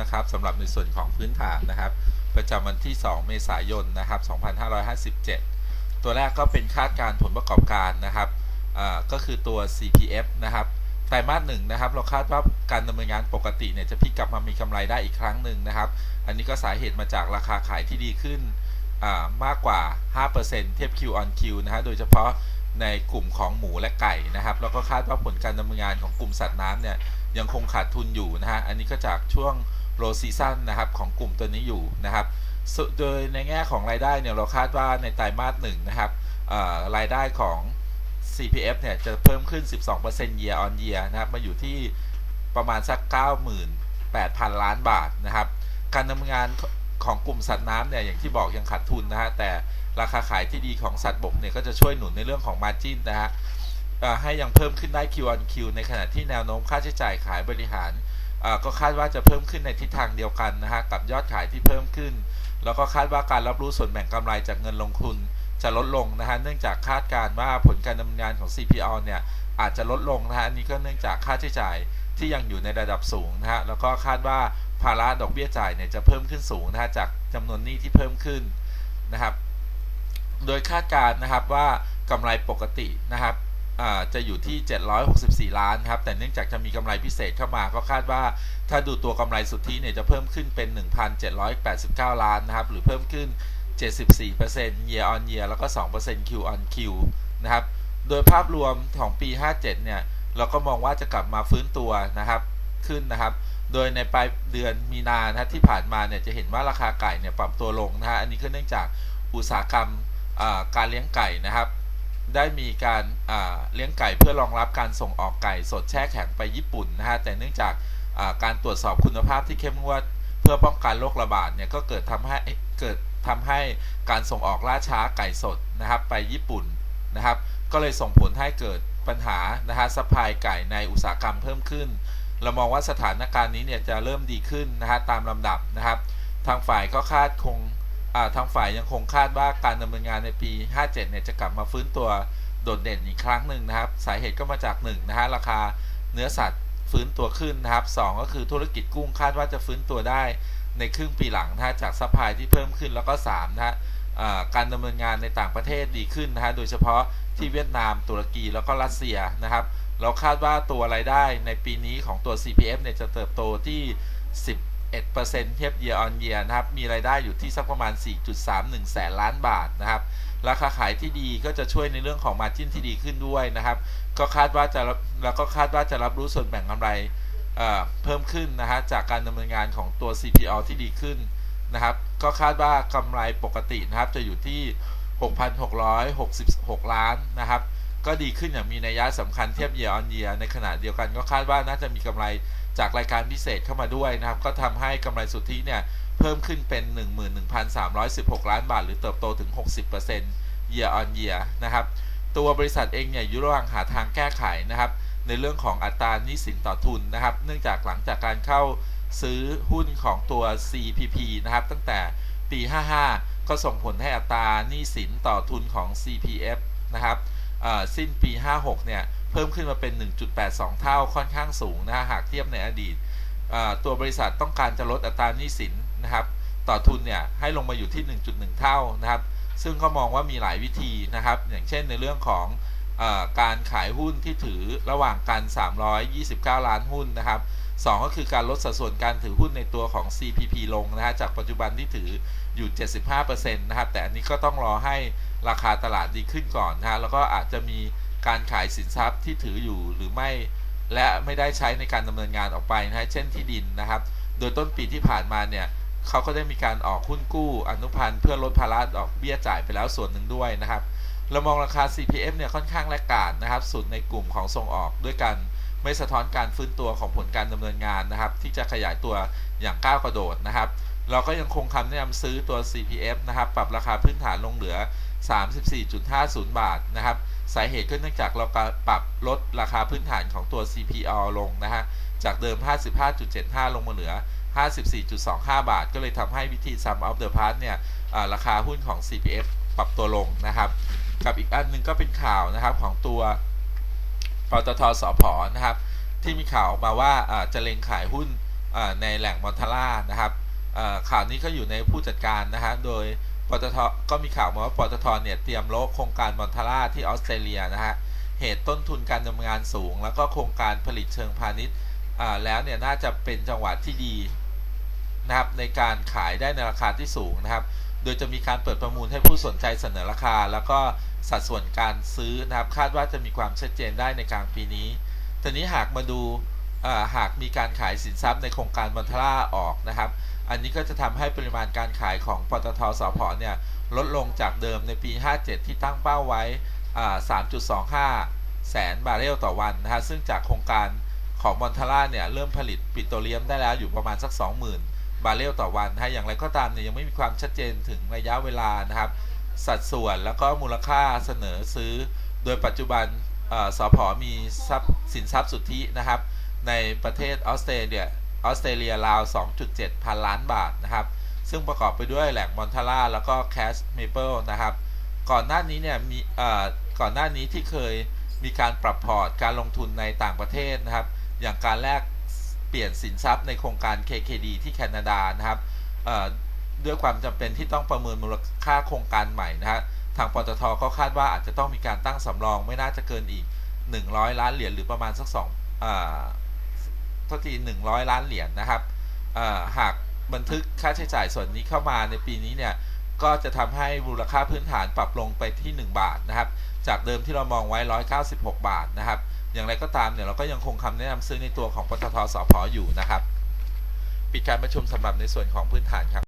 นะครับสำหรับในส่วนของพื้นฐานนะครับ ประจำวันที่ 2 เมษายนนะครับ 2557 ตัวแรกก็เป็นคาดการผลประกอบการนะครับก็คือตัว CPF นะครับไตรมาสหนึ่งนะครับ เราคาดว่าการดำเนินงานปกติเนี่ยจะพลิกกลับมามีกำไรได้อีกครั้งหนึ่งนะครับ อันนี้ก็สาเหตุมาจากราคาขายที่ดีขึ้นมากกว่า 5%เทียบ Q on Q นะฮะ โดยเฉพาะในกลุ่มของหมูและไก่นะครับ แล้วก็คาดว่าผลการดำเนินงานของกลุ่มสัตว์น้ำเนี่ยยังคงขาดทุนอยู่นะฮะ อันนี้ก็จากช่วง low season นะครับของกลุ่มตัวนี้อยู่นะครับโดยในแง่ของรายได้เนี่ยเราคาดว่าในไตรมาสหนึ่งนะครับรายได้ของ CPF เนี่ยจะเพิ่มขึ้น 12% year on year นะครับมาอยู่ที่ประมาณสัก 98,000 ล้านบาทนะครับ การดำเนินงานของกลุ่มสัตว์น้ำเนี่ยอย่างที่บอกยังขาดทุนนะฮะแต่ราคาขายที่ดีของสัตว์บกเนี่ยก็จะช่วยหนุนในเรื่องของ margin นะฮะให้ยังเพิ่มขึ้นได้ Q on Q ในขณะที่แนวโน้มค่าใช้จ่ายขายบริหาร ก็คาดว่าจะเพิ่มขึ้นในทิศทางเดียวกันนะฮะกับยอดขายที่เพิ่มขึ้น แล้วก็คาดว่าการรับรู้ส่วนแบ่งกำไรจากเงินลงทุนจะลดลงนะฮะเนื่องจากคาดการณ์ว่าผลการดำเนินงานของ CPO เนี่ยอาจจะลดลงนะฮะอันนี้ก็เนื่องจากค่าใช้จ่ายที่ยังอยู่ในระดับสูงนะฮะแล้วก็คาดว่าภาระดอกเบี้ยจ่ายเนี่ยจะเพิ่มขึ้นสูงนะฮะจากจำนวนหนี้ที่เพิ่มขึ้นนะครับ โดยคาดการณ์นะครับว่ากำไรปกตินะครับ จะอยู่ที่ 764 ล้านครับ แต่เนื่องจากจะมีกำไรพิเศษเข้ามา ก็คาดว่าถ้าดูตัวกำไรสุทธิเนี่ยจะเพิ่มขึ้นเป็น 1,789 ล้านนะครับ หรือเพิ่มขึ้น 74% year on year แล้วก็ 2% Q on Q นะครับ โดยภาพรวมของปี 57 เนี่ย เราก็มองว่าจะกลับมาฟื้นตัวนะครับ ขึ้นนะครับ โดยในปลายเดือนมีนานะที่ผ่านมาเนี่ยจะเห็นว่าราคาไก่เนี่ยปรับตัวลงนะฮะ อันนี้ก็เนื่องจากอุตสาหกรรมการเลี้ยงไก่นะครับ ได้มีการาเลี้ยงไก่เพื่อรองรับการส่งออกไก่สดแช่แข็งไปญี่ปุ่นนะฮะแต่เนื่องจากาการตรวจสอบคุณภาพที่เข้มงวดเพื่อป้องกันโรคระบาดเนี่ยก็เกิดทำให้เกิดทำให้การส่งออกล่าช้าไก่สดนะครับไปญี่ปุ่นนะครับ ก็เลยส่งผลให้เกิดปัญหานะฮะซัพพลายไก่ในอุตสาหกรรมเพิ่มขึ้น เรามองว่าสถานการณ์นี้เนี่ยจะเริ่มดีขึ้นนะฮะตามลำดับนะครับ ทางฝ่ายก็คาดคง ทางฝ่ายยังคงคาดว่าการดำเนินงานในปี 57 เนี่ยจะกลับมาฟื้นตัวโดดเด่นอีกครั้งหนึ่งนะครับ สาเหตุก็มาจาก 1 นะฮะราคาเนื้อสัตว์ฟื้นตัวขึ้นนะครับสองก็คือธุรกิจกุ้งคาดว่าจะฟื้นตัวได้ในครึ่งปีหลังนะฮะจากซัพพลายที่เพิ่มขึ้นแล้วก็ 3 นะฮะการดำเนินงานในต่างประเทศดีขึ้นนะฮะโดยเฉพาะที่เวียดนามตุรกีแล้วก็รัสเซียนะครับ เราคาดว่าตัวรายได้ในปีนี้ของตัว CPF เนี่ยจะเติบโตที่ 10 11%เทียบ year on year นะครับ มีรายได้อยู่ที่สักประมาณ 4.31 แสนล้านบาทนะครับ ราคาขายที่ดีก็จะช่วยในเรื่องของ margin ที่ดีขึ้นด้วยนะครับ ก็คาดว่าจะรับแล้วก็คาดว่าจะรับรู้ส่วนแบ่งกำไรเเพิ่มขึ้นนะฮะจากการดำเนินงานของตัว CPO ที่ดีขึ้นนะครับ ก็คาดว่ากำไรปกตินะครับจะอยู่ที่ 6,666 ล้านนะครับ ก็ดีขึ้นอย่างมีนัยยะสำคัญเทียบ year on year ในขณะเดียวกันก็คาดว่าน่าจะมีกำไรจากรายการพิเศษเข้ามาด้วยนะครับ ก็ทำให้กำไรสุทธิเนี่ยเพิ่มขึ้นเป็น 11,316 ล้านบาท หรือเติบโตถึง 60% year on year นะครับ ตัวบริษัทเองเนี่ยอยู่ระหว่างหาทางแก้ไขนะครับ ในเรื่องของอัตราหนี้สินต่อทุนนะครับ เนื่องจากหลังจากการเข้าซื้อหุ้นของตัว CPP นะครับ ตั้งแต่ปี 55 ก็ส่งผลให้อัตราหนี้สินต่อทุนของ CPF นะครับ สิ้นปี 56 เนี่ย เพิ่มขึ้นมาเป็น 1.82 เท่าค่อนข้างสูงนะฮะหากเทียบในอดีต ตัวบริษัทต้องการจะลดอัตราหนี้สินนะครับ ต่อทุนเนี่ย ให้ลงมาอยู่ที่ 1.1 เท่านะครับ ซึ่งก็มองว่ามีหลายวิธีนะครับ อย่างเช่นในเรื่องของอการขายหุ้นที่ถือระหว่างกัน 329 ล้านหุ้นนะครับสองก็คือการลดสัดส่วนการถือหุ้นในตัวของ CPP ลงนะฮะจากปัจจุบันที่ถืออยู่ 75%นะครับ แต่อันนี้ก็ต้องรอให้ ราคาตลาดดีขึ้นก่อนนะฮะแล้วก็อาจจะมีการขายสินทรัพย์ที่ถืออยู่หรือไม่ และไม่ได้ใช้ในการดำเนินงานออกไปนะฮะเช่นที่ดินนะครับ โดยต้นปีที่ผ่านมาเนี่ยเขาก็ได้มีการออกหุ้นกู้อนุพันธ์เพื่อลดภาระดอกเบี้ยจ่ายไปแล้วส่วนหนึ่งด้วยนะครับเรามองราคา CPF เนี่ยค่อนข้างแลกขาดนะครับ สุดในกลุ่มของส่งออกด้วยกันไม่สะท้อนการฟื้นตัวของผลการดำเนินงานนะครับ ที่จะขยายตัวอย่างก้าวกระโดดนะครับ เราก็ยังคงคำแนะนำซื้อตัว CPF นะครับ ปรับราคาพื้นฐานลงเหลือ 34.50 บาทนะครับสาเหตุก็เนื่องจากเราปรับลดราคาพื้นฐานของตัว CPO ลงนะฮะจากเดิม 55.75 ลงมาเหลือ 54.25 บาท ก็เลยทำให้วิธี sum of the parts เนี่ยราคาหุ้นของ CPF ปรับตัวลงนะครับ กับอีกอันหนึงก็เป็นข่าวนะครับของตัวปตทสพนะครับ ที่มีข่าวออกมาว่าอ่าจะเล็งขายหุ้นในแหล่งมอนทาร่านะครับข่าวนี้ก็อยู่ในผู้จัดการนะฮะโดย ปตทก็มีข่าวมาว่าปตทเนี่ยเตรียมโละโครงการมอนทาร่าที่ออสเตรเลียนะฮะเหตุต้นทุนการดำเนินงานสูง แล้วก็โครงการผลิตเชิงพาณิชย์แล้วเนี่ยน่าจะเป็นจังหวะที่ดีนะครับในการขายได้ในราคาที่สูงนะครับ โดยจะมีการเปิดประมูลให้ผู้สนใจเสนอราคา แล้วก็สัดส่วนการซื้อนะครับคาดว่าจะมีความชัดเจนได้ในกลางปีนี้ทีนี้หากมาดูหากมีการขายสินทรัพย์ในโครงการมอนทาร่าออกนะครับ อันนี้ก็จะทำให้ปริมาณการขายของปตทสพเนี่ยลดลงจากเดิมในปี 57 ที่ตั้งเป้าไว้ 3.25 แสนบาร์เรลต่อวันนะฮะ ซึ่งจากโครงการของมอนทาร่าเนี่ยเริ่มผลิตปิโตรเลียมได้แล้วอยู่ประมาณสัก 20,000 บาร์เรลต่อวันนะฮะ อย่างไรก็ตามเนี่ยยังไม่มีความชัดเจนถึงระยะเวลานะครับ สัดส่วนแล้วก็มูลค่าเสนอซื้อ โดยปัจจุบันเอ่อสพมีสินทรัพย์สุทธินะครับ ในประเทศออสเตรเลีย ออสเตรเลียราว 2.7 พันล้านบาทนะครับ ซึ่งประกอบไปด้วยแหล่งมอนทาร่าแล้วก็แคชเมเปิลนะครับ ก่อนหน้านี้เนี่ยมีเอ่อก่อนหน้านี้ที่เคยมีการปรับพอร์ตการลงทุนในต่างประเทศนะครับ อย่างการแลกเปลี่ยนสินทรัพย์ในโครงการ KKD ที่แคนาดานะครับเอ่อด้วยความจำเป็นที่ต้องประเมินมูลค่าโครงการใหม่นะฮะทางปตทก็คาดว่าอาจจะต้องมีการตั้งสำรองไม่น่าจะเกินอีก 100 ล้านเหรียญหรือประมาณสักสองอ่า เทษที100 ล้านเหรียญนะครับหากบันทึกค่าใช้จ่ายส่วนนี้เข้ามาในปีนี้เนี่ยก็จะทำให้มูลค่าพื้นฐานปรับลงไปที่ 1 บาทนะครับ จากเดิมที่เรามองไว้ 196 บาทนะครับ อย่างไรก็ตามเนี่ยเราก็ยังคงคำแนะนำซื้อในตัวของปตทสพอยู่นะครับ ปิดการประชุมสำหรับในส่วนของพื้นฐานครับ